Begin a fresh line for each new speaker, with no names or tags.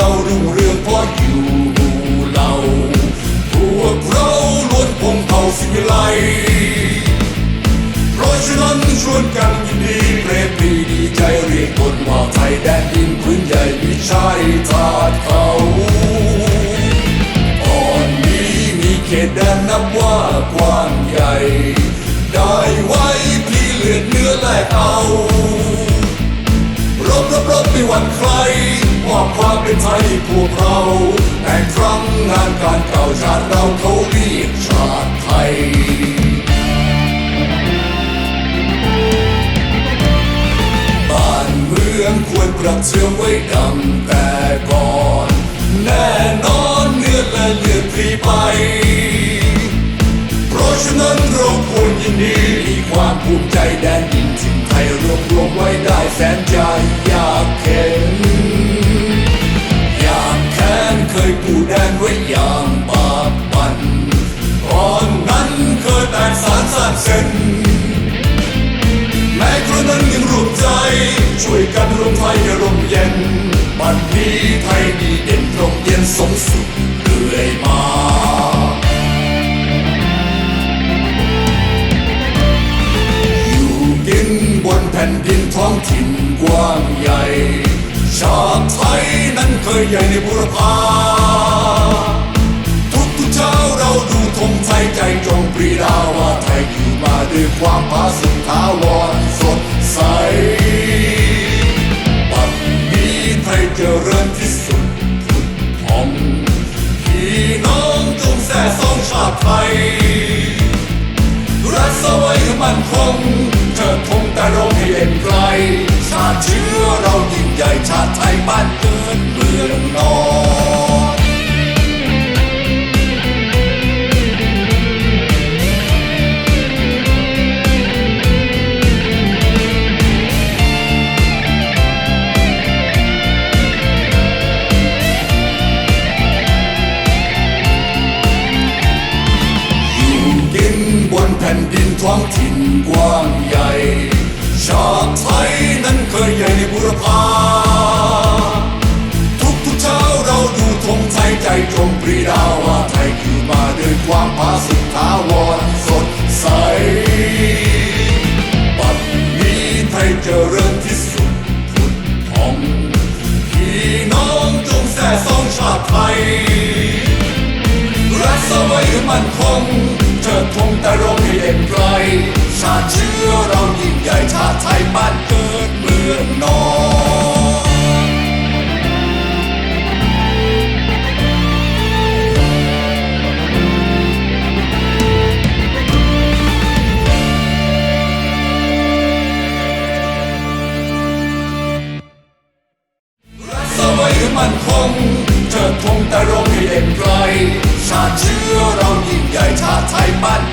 เรารุ่งเรืองเพราะอยู่เราพวกเราล้วนพงเผ่าสิวิไลเพราะฉะนั้นชวนกันยินดีเพลงปีดีใจเรียกคนว่าไทยแดนดินพื้นใหญ่มีชายชาติเขาอ่อนนี้มีเขตแดนนับว่ากว้างใหญ่ ได้ไว้พี่เลือดเนื้อแลกเอารบรบ ไม่หวั่นใครมอบความเป็นไทยให้พวกเรา แต่ครั้งงานการเก่าชาติเราเขาเรียกชาติไทยบ้านเมืองควรปรับเชื่อมไว้ดังแต่ก่อน แน่นอนเนื้อและเลือดพรีไปเพราะฉะนั้นเราควรยินดีมีความภูมิใจแดน ดินถิ่นไทยรวบรวมไว้ได้แสนใจอยากเข็น นแผ่นดินท้องถิ่นกว้างใหญ่ ชาติไทยนั้นเคยใหญ่ในบุรพาทุกทุกเช้าเราดูธงไทยใจจงปรีดาว่าไทยอยู่มาด้วยความผาสุกถาวรสดใสบัดนี้ไทยเจริญที่สุดผุดผ่อง พี่น้องจงแส่สองชาติไทยรักษาไว้มันคงเธอ คงแต่เราให้เด่นไกล ชาติเชื้อเรายิ่งใหญ่ชาติไทยบ้านเกิดเมืองนอนอยู่กินบนแผ่นดินท้องถิ่นกว้างใหญ่ ชาติไทยนั้นเคยใหญ่ในบุรพาทุกทุกเช้าเราดูธงไทยใจจงปรีดาว่าไทยอยู่มาด้วยความผาสุกถาวรสดใสบัดนี้ไทยเจริญที่สุดผุดผ่องพี่น้องจงแส่สองชาติไทยรักษาไว้ให้มันคงเธอคงแต่ราให้เด่นไกล ด่